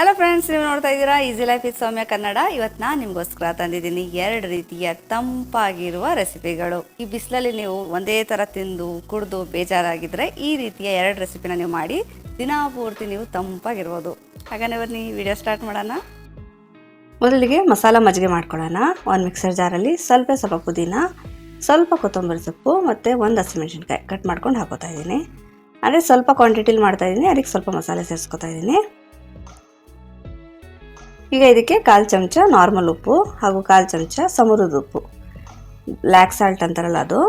Hello friends ನೀವು ನೋಡ್ತಾ ಇದ್ದೀರಾ easy life is Soumya Kannada. ಇವತ್ತು ನಾನು ನಿಮಗೋಸ್ಕರ ತಂದಿದ್ದೀನಿ ಎರಡು ರೀತಿಯ ತಂಪಾಗಿರುವ ರೆಸಿಪಿಗಳು ಈ ಬಿಸಿಲಲ್ಲಿ ನೀವು ಒಂದೇ ಥರ ತಿಂದು, ಕುಡಿದು ಬೇಜಾರಾಗಿದ್ದರೆ ಈ ರೀತಿಯ ಎರಡು ರೆಸಿಪಿನ ನೀವು ಮಾಡಿ, ದಿನಾ ಪೂರ್ತಿ ನೀವು ತಂಪಾಗಿರ್ಬೋದು. ಹಾಗಾದ್ರೆ ಬನ್ನಿ ವಿಡಿಯೋ ಸ್ಟಾರ್ಟ್ ಮಾಡೋಣ. ಮೊದಲಿಗೆ ಮಸಾಲ ಮಜ್ಜಿಗೆ ಮಾಡ್ಕೊಳ್ಳೋಣ. ಒಂದು ಮಿಕ್ಸರ್ ಜಾರಲ್ಲಿ ಸ್ವಲ್ಪ ಸ್ವಲ್ಪ ಪುದೀನ, ಸ್ವಲ್ಪ ಕೊತ್ತಂಬರಿ ಸೊಪ್ಪು ಮತ್ತು ಒಂದು ಹಸಿಮೆಣಸಿನ್ಕಾಯಿ ಕಟ್ ಮಾಡ್ಕೊಂಡು ಹಾಕೋತಾ ಇದ್ದೀನಿ. ಅಂದರೆ ಸ್ವಲ್ಪ ಕ್ವಾಂಟಿಟಿಲಿ ಮಾಡ್ತಾಯಿದ್ದೀನಿ ಅದಕ್ಕೆ ಸ್ವಲ್ಪ ಮಸಾಲೆ ಸೇರಿಸ್ಕೊತಾ ಇದ್ದೀನಿ. ಈಗ ಇದಕ್ಕೆ ಕಾಲು ಚಮಚ ನಾರ್ಮಲ್ ಉಪ್ಪು ಹಾಗೂ ಕಾಲು ಚಮಚ ಸಮುದ್ರದ ಉಪ್ಪು. ಬ್ಲ್ಯಾಕ್ ಸಾಲ್ಟ್ ಅಂತಾರಲ್ಲ ಅದು.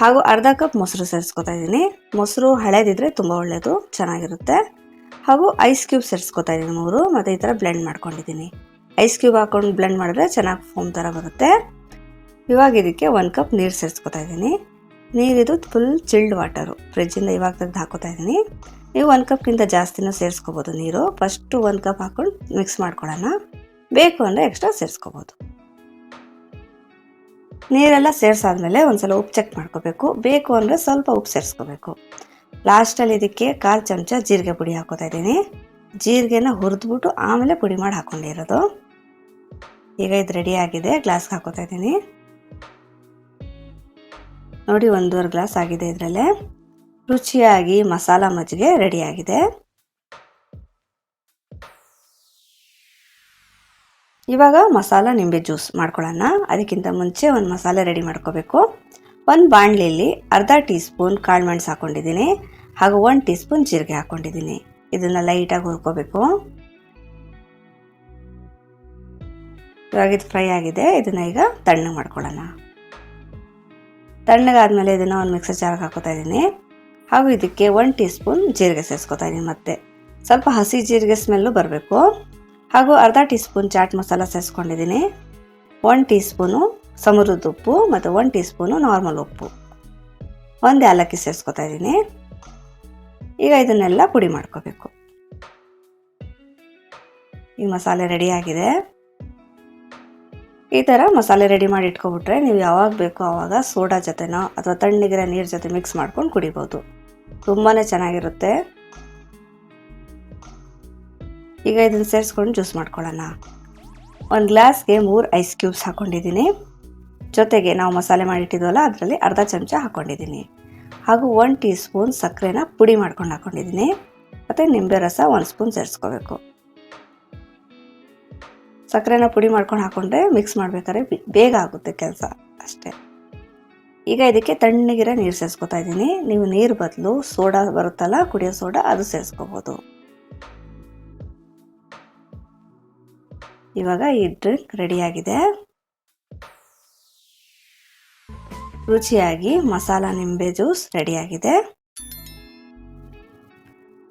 ಹಾಗೂ ಅರ್ಧ ಕಪ್ ಮೊಸರು ಸೇರಿಸ್ಕೊತಾ ಇದ್ದೀನಿ. ಮೊಸರು ಹಳೇದಿದ್ರೆ ತುಂಬ ಒಳ್ಳೆಯದು ಚೆನ್ನಾಗಿರುತ್ತೆ. ಹಾಗೂ ಐಸ್ ಕ್ಯೂಬ್ ಸೇರಿಸ್ಕೊತಾ ಇದ್ದೀನಿ ಮೂರು. ಮತ್ತು ಈ ಥರ ಬ್ಲೆಂಡ್ ಮಾಡ್ಕೊಂಡಿದ್ದೀನಿ. ಐಸ್ ಕ್ಯೂಬ್ ಹಾಕೊಂಡು ಬ್ಲೆಂಡ್ ಮಾಡಿದ್ರೆ ಚೆನ್ನಾಗಿ ಫೋಮ್ ಥರ ಬರುತ್ತೆ. ಇವಾಗ ಇದಕ್ಕೆ ಒಂದು ಕಪ್ ನೀರು ಸೇರಿಸ್ಕೊತಾ ಇದ್ದೀನಿ. ನೀರಿದು ಫುಲ್ ಚಿಲ್ಡ್ ವಾಟರು ಫ್ರಿಜ್ಜಿಂದ ಇವಾಗ ತೆಗೆದು ಹಾಕೋತಾ ಇದ್ದೀನಿ. ನೀವು ಒಂದು ಕಪ್ಗಿಂತ ಜಾಸ್ತಿನೂ ಸೇರಿಸ್ಕೋಬೋದು ನೀರು. ಫಸ್ಟು ಒಂದು ಕಪ್ ಹಾಕೊಂಡು ಮಿಕ್ಸ್ ಮಾಡ್ಕೊಳ್ಳೋಣ. ಬೇಕು ಅಂದರೆ ಎಕ್ಸ್ಟ್ರಾ ಸೇರಿಸ್ಕೋಬೋದು. ನೀರೆಲ್ಲ ಸೇರಿಸಾದ್ಮೇಲೆ ಒಂದ್ಸಲ ಉಪ್ಪು ಚೆಕ್ ಮಾಡ್ಕೋಬೇಕು. ಬೇಕು ಅಂದರೆ ಸ್ವಲ್ಪ ಉಪ್ಪು ಸೇರಿಸ್ಕೋಬೇಕು. ಲಾಸ್ಟಲ್ಲಿ ಇದಕ್ಕೆ ಕಾಲು ಚಮಚ ಜೀರಿಗೆ ಪುಡಿ ಹಾಕೋತಾ ಇದ್ದೀನಿ. ಜೀರಿಗೆನ ಹುರಿದ್ಬಿಟ್ಟು ಆಮೇಲೆ ಪುಡಿ ಮಾಡಿ ಹಾಕ್ಕೊಂಡಿರೋದು ಈಗ ಇದು ರೆಡಿ ಆಗಿದೆ. ಗ್ಲಾಸ್ಗೆ ಹಾಕೋತಾ ಇದ್ದೀನಿ. ನೋಡಿ, ಒಂದೂವರೆ ಗ್ಲಾಸ್ ಆಗಿದೆ ಇದರಲ್ಲೇ. ರುಚಿಯಾಗಿ ಮಸಾಲ ಮಜ್ಜಿಗೆ ರೆಡಿಯಾಗಿದೆ ಇವಾಗ ಮಸಾಲ ನಿಂಬೆ ಜ್ಯೂಸ್ ಮಾಡ್ಕೊಳ್ಳೋಣ. ಅದಕ್ಕಿಂತ ಮುಂಚೆ ಒಂದು ಮಸಾಲೆ ರೆಡಿ ಮಾಡ್ಕೋಬೇಕು. ಒಂದು ಬಾಣಲಿಯಲ್ಲಿ ಅರ್ಧ ಟೀ ಸ್ಪೂನ್ ಕಾಳು ಮೆಣಸು ಹಾಕ್ಕೊಂಡಿದ್ದೀನಿ ಹಾಗೂ ಒಂದು ಟೀ ಸ್ಪೂನ್ ಜೀರಿಗೆ ಹಾಕ್ಕೊಂಡಿದ್ದೀನಿ ಇದನ್ನು ಲೈಟಾಗಿ ಹುರ್ಕೋಬೇಕು. ಇವಾಗ ಫ್ರೈ ಆಗಿದೆ. ಇದನ್ನು ಈಗ ತಣ್ಣಗೆ ಮಾಡ್ಕೊಳ್ಳೋಣ. ತಣ್ಣಗಾದ್ಮೇಲೆ ಇದನ್ನು ಒಂದು ಮಿಕ್ಸರ್ ಜಾರ್ಗೆ ಹಾಕೋತಾ ಇದ್ದೀನಿ. ಹಾಗೂ ಇದಕ್ಕೆ ಒನ್ ಟೀ ಸ್ಪೂನ್ ಜೀರಿಗೆ ಸೇರಿಸ್ಕೊತಾ ಇದ್ದೀನಿ ಮತ್ತೆ. ಸ್ವಲ್ಪ ಹಸಿ ಜೀರಿಗೆ ಸ್ಮೆಲ್ಲು ಬರಬೇಕು. ಹಾಗೂ ಅರ್ಧ ಟೀ ಸ್ಪೂನ್ ಚಾಟ್ ಮಸಾಲ ಸೇರಿಸ್ಕೊಂಡಿದ್ದೀನಿ. ಒನ್ ಟೀ ಸ್ಪೂನು ಸಮುದ್ರದ ಉಪ್ಪು ಮತ್ತು ಒನ್ ಟೀ ಸ್ಪೂನು ನಾರ್ಮಲ್ ಉಪ್ಪು. ಒಂದು ಏಲಕ್ಕಿ ಸೇರಿಸ್ಕೊತಾ ಇದ್ದೀನಿ. ಈಗ ಇದನ್ನೆಲ್ಲ ಪುಡಿ ಮಾಡ್ಕೋಬೇಕು. ಈ ಮಸಾಲೆ ರೆಡಿ ಆಗಿದೆ. ಈ ಥರ ಮಸಾಲೆ ರೆಡಿ ಮಾಡಿ ಇಟ್ಕೊಬಿಟ್ರೆ ನೀವು ಯಾವಾಗ ಬೇಕೋ ಆವಾಗ ಸೋಡಾ ಜೊತೆನೋ ಅಥವಾ ತಣ್ಣಗಿರೋ ನೀರು ಜೊತೆ ಮಿಕ್ಸ್ ಮಾಡ್ಕೊಂಡು ಕುಡಿಬೋದು. ತುಂಬಾ ಚೆನ್ನಾಗಿರುತ್ತೆ. ಈಗ ಇದನ್ನು ಸೇರಿಸ್ಕೊಂಡು ಜ್ಯೂಸ್ ಮಾಡ್ಕೊಳ್ಳೋಣ. ಒಂದು ಗ್ಲಾಸ್ಗೆ ಮೂರು ಐಸ್ ಕ್ಯೂಬ್ಸ್ ಹಾಕ್ಕೊಂಡಿದ್ದೀನಿ ಜೊತೆಗೆ ನಾವು ಮಸಾಲೆ ಮಾಡಿಟ್ಟಿದ್ವಲ್ಲ ಅದರಲ್ಲಿ ಅರ್ಧ ಚಮಚ ಹಾಕ್ಕೊಂಡಿದ್ದೀನಿ ಹಾಗೂ ಒನ್ ಟೀ ಸ್ಪೂನ್ ಸಕ್ಕರೆನ ಪುಡಿ ಮಾಡ್ಕೊಂಡು ಹಾಕ್ಕೊಂಡಿದ್ದೀನಿ ಮತ್ತು ನಿಂಬೆ ರಸ ಒಂದು ಸ್ಪೂನ್ ಸೇರಿಸ್ಕೋಬೇಕು. ಸಕ್ಕರೆನ ಪುಡಿ ಮಾಡ್ಕೊಂಡು ಹಾಕೊಂಡ್ರೆ ಮಿಕ್ಸ್ ಮಾಡ್ಬೇಕಾದ್ರೆ ಬೇಗ ಆಗುತ್ತೆ ಕೆಲಸ ಅಷ್ಟೇ. ಈಗ ಇದಕ್ಕೆ ತಣ್ಣಗಿರೋ ನೀರು ಸೇರಿಸ್ಕೊತಾ ಇದ್ದೀನಿ. ನೀವು ನೀರು ಬದಲು ಸೋಡಾ ಬರುತ್ತಲ್ಲ, ಕುಡಿಯೋ ಸೋಡಾ ಅದು ಸೇರಿಸ್ಕೋಬೋದು. ಇವಾಗ ಈ ಡ್ರಿಂಕ್ ರೆಡಿಯಾಗಿದೆ ರುಚಿಯಾಗಿ ಮಸಾಲ ನಿಂಬೆ ಜ್ಯೂಸ್ ರೆಡಿಯಾಗಿದೆ